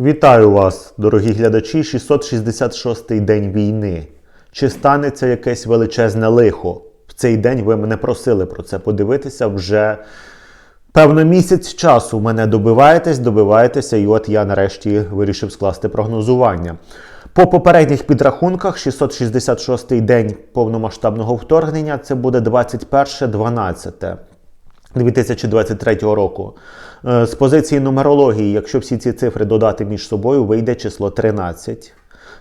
Вітаю вас, дорогі глядачі, 666-й день війни. Чи станеться якесь величезне лихо? В цей день ви мене просили про це подивитися вже певно місяць часу. Мене добиваєтесь, добиваєтеся, і от я нарешті вирішив скласти прогнозування. По попередніх підрахунках, 666-й день повномасштабного вторгнення це буде 21-12. 2023 року. Е, З позиції нумерології, якщо всі ці цифри додати між собою, вийде число 13.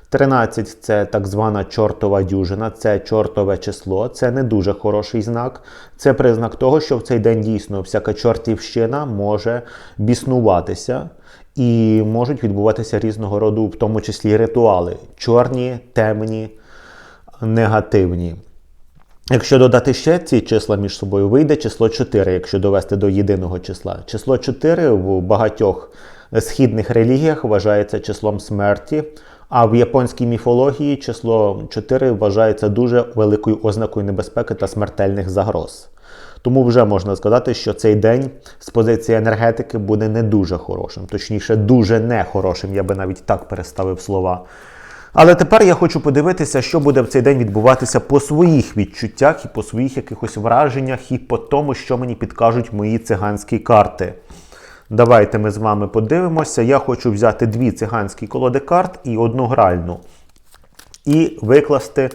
13 це так звана чортова дюжина, це чортове число, це не дуже хороший знак. Це признак того, що в цей день дійсно всяка чортівщина може біснуватися і можуть відбуватися різного роду, в тому числі ритуали: чорні, темні, негативні. Якщо додати ще ці числа між собою, вийде число 4, якщо довести до єдиного числа. Число 4 в багатьох східних релігіях вважається числом смерті, а в японській міфології число 4 вважається дуже великою ознакою небезпеки та смертельних загроз. Тому вже можна сказати, що цей день з позиції енергетики буде не дуже хорошим, точніше, дуже нехорошим, я би навіть так переставив слова. Але тепер я хочу подивитися, що буде в цей день відбуватися по своїх відчуттях і по своїх якихось враженнях, і по тому, що мені підкажуть мої циганські карти. Давайте ми з вами подивимося. Я хочу взяти дві циганські колоди карт і одну гральну. І викласти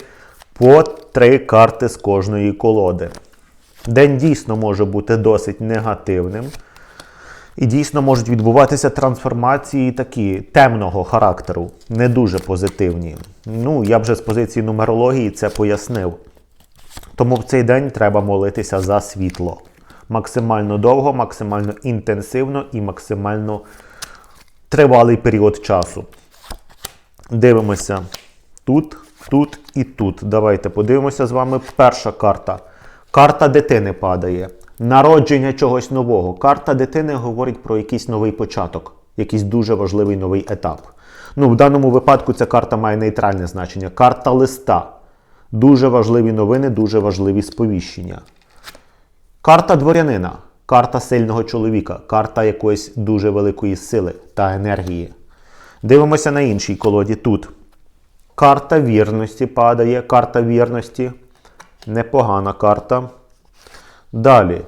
по три карти з кожної колоди. День дійсно може бути досить негативним. І дійсно можуть відбуватися трансформації такі темного характеру, не дуже позитивні. Ну, я вже з позиції нумерології це пояснив. Тому в цей день треба молитися за світло. Максимально довго, максимально інтенсивно і максимально тривалий період часу. Дивимося тут, тут і тут. Давайте подивимося з вами. Перша карта. Карта дитини падає. Народження чогось нового. Карта дитини говорить про якийсь новий початок, якийсь дуже важливий новий етап. Ну, в даному випадку ця карта має нейтральне значення. Карта листа. Дуже важливі новини, дуже важливі сповіщення. Карта дворянина, карта сильного чоловіка, карта якоїсь дуже великої сили та енергії. Дивимося на іншій колоді тут. Карта вірності падає, карта вірності. Непогана карта. Далі.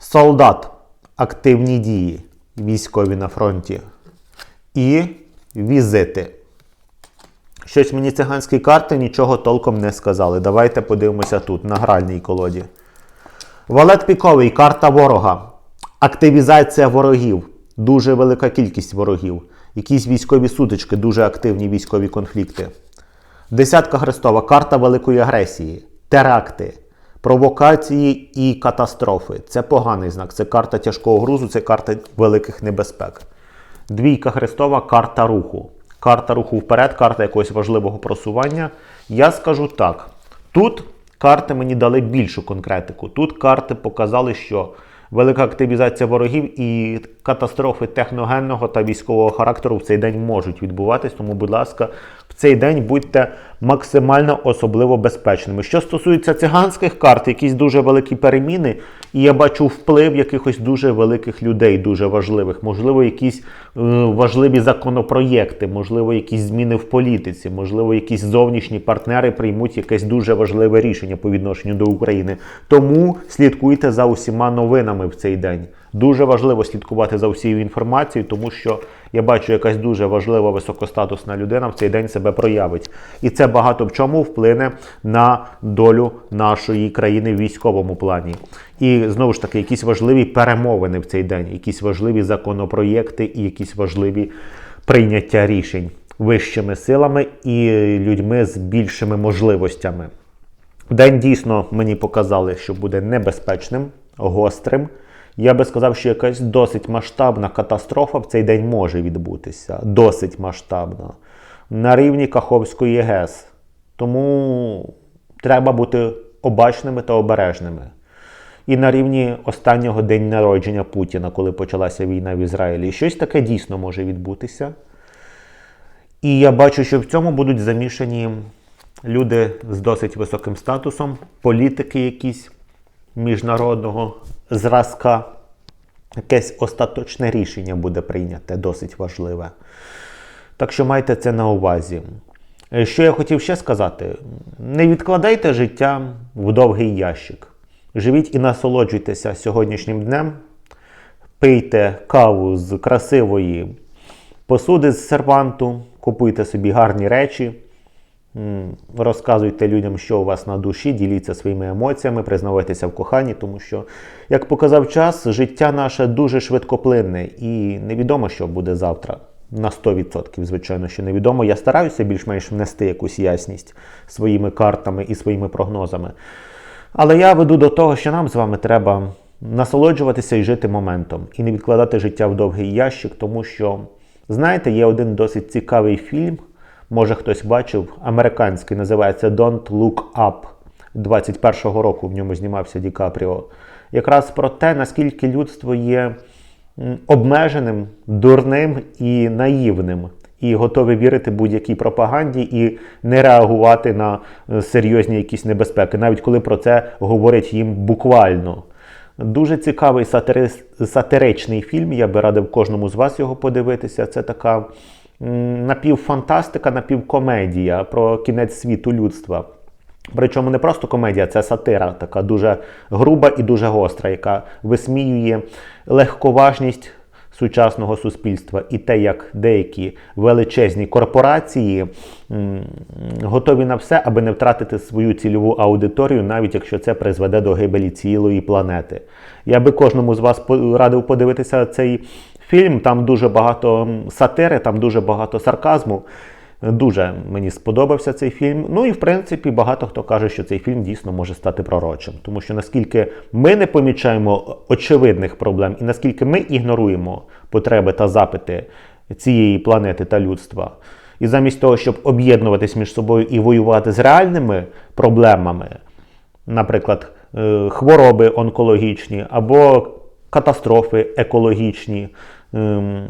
Солдат. Активні дії. Військові на фронті. І візити. Щось мені циганські карти нічого толком не сказали. Давайте подивимося тут, на гральній колоді. Валет піковий, карта ворога. Активізація ворогів. Дуже велика кількість ворогів. Якісь військові сутички, дуже активні військові конфлікти. Десятка Христова, карта великої агресії, теракти, провокації і катастрофи. Це поганий знак. Це карта тяжкого грузу, це карта великих небезпек. Двійка Христова, карта руху. Карта руху вперед, карта якогось важливого просування. Я скажу так: тут карти мені дали більшу конкретику. Тут карти показали, що велика активізація ворогів і катастрофи техногенного та військового характеру в цей день можуть відбуватись. Тому, будь ласка, цей день будьте максимально особливо безпечними. Що стосується циганських карт, якісь дуже великі переміни, і я бачу вплив якихось дуже великих людей, дуже важливих, можливо, якісь е, важливі законопроєкти, можливо, якісь зміни в політиці, можливо, якісь зовнішні партнери приймуть якесь дуже важливе рішення по відношенню до України. Тому слідкуйте за усіма новинами в цей день. Дуже важливо слідкувати за усією інформацією, тому що я бачу, якась дуже важлива високостатусна людина в цей день себе проявить. І це багато в чому вплине на долю нашої країни в військовому плані. І знову ж таки, якісь важливі перемовини в цей день, якісь важливі законопроєкти і якісь важливі прийняття рішень вищими силами і людьми з більшими можливостями. День дійсно мені показали, що буде небезпечним, гострим. Я би сказав, що якась досить масштабна катастрофа в цей день може відбутися. Досить масштабна. На рівні Каховської ГЕС. Тому треба бути обачними та обережними. І на рівні останнього день народження Путіна, коли почалася війна в Ізраїлі. Щось таке дійсно може відбутися. І я бачу, що в цьому будуть замішані люди з досить високим статусом, політики якісь міжнародного зразка. якесь остаточне рішення буде прийняте, досить важливе. Так що майте це на увазі. Е, Що я хотів ще сказати: не відкладайте життя в довгий ящик. Живіть і насолоджуйтеся сьогоднішнім днем. Пийте каву з красивої посуди з серванту, купуйте собі гарні речі, розказуйте людям, що у вас на душі, діліться своїми емоціями, признавайтеся в коханні, тому що, як показав час, життя наше дуже швидкоплинне і невідомо, що буде завтра. На 100%, звичайно, що невідомо. Я стараюся більш-менш внести якусь ясність своїми картами і своїми прогнозами. Але я веду до того, що нам з вами треба насолоджуватися і жити моментом, і не відкладати життя в довгий ящик, тому що, знаєте, є один досить цікавий фільм, може хтось бачив, американський, називається Don't Look Up. 21-го року в ньому знімався Ді Капріо. Якраз про те, наскільки людство є обмеженим, дурним і наївним, і готові вірити будь-якій пропаганді і не реагувати на е, серйозні якісь небезпеки, навіть коли про це говорять їм буквально. Дуже цікавий сатири- сатиричний фільм. Я би радив кожному з вас його подивитися. Це така напівфантастика, напівкомедія про кінець світу людства. Причому не просто комедія, це сатира, така дуже груба і дуже гостра, яка висміює легковажність сучасного суспільства і те, як деякі величезні корпорації готові на все, аби не втратити свою цільову аудиторію, навіть якщо це призведе до гибелі цілої планети. Я би кожному з вас радив подивитися цей фільм. Там дуже багато сатири, там дуже багато сарказму. Дуже мені сподобався цей фільм. Ну і в принципі багато хто каже, що цей фільм дійсно може стати пророчим, тому що наскільки ми не помічаємо очевидних проблем, і наскільки ми ігноруємо потреби та запити цієї планети та людства, і замість того, щоб об'єднуватись між собою і воювати з реальними проблемами, наприклад, е, хвороби онкологічні або катастрофи екологічні. Ем,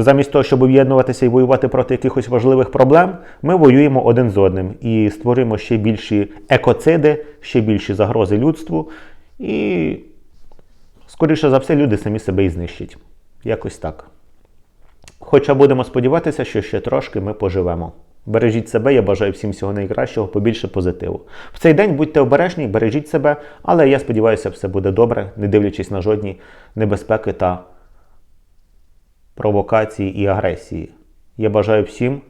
Замість того, щоб об'єднуватися і воювати проти якихось важливих проблем, ми воюємо один з одним і створюємо ще більші екоциди, ще більші загрози людству. І, скоріше за все, люди самі себе і знищать. Якось так. Хоча будемо сподіватися, що ще трошки ми поживемо. Бережіть себе, я бажаю всім всього найкращого, побільше позитиву. В цей день будьте обережні, бережіть себе, але я сподіваюся, все буде добре, не дивлячись на жодні небезпеки та провокації і агресії. Я бажаю всім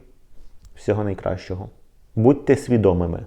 всього найкращого. Будьте свідомими.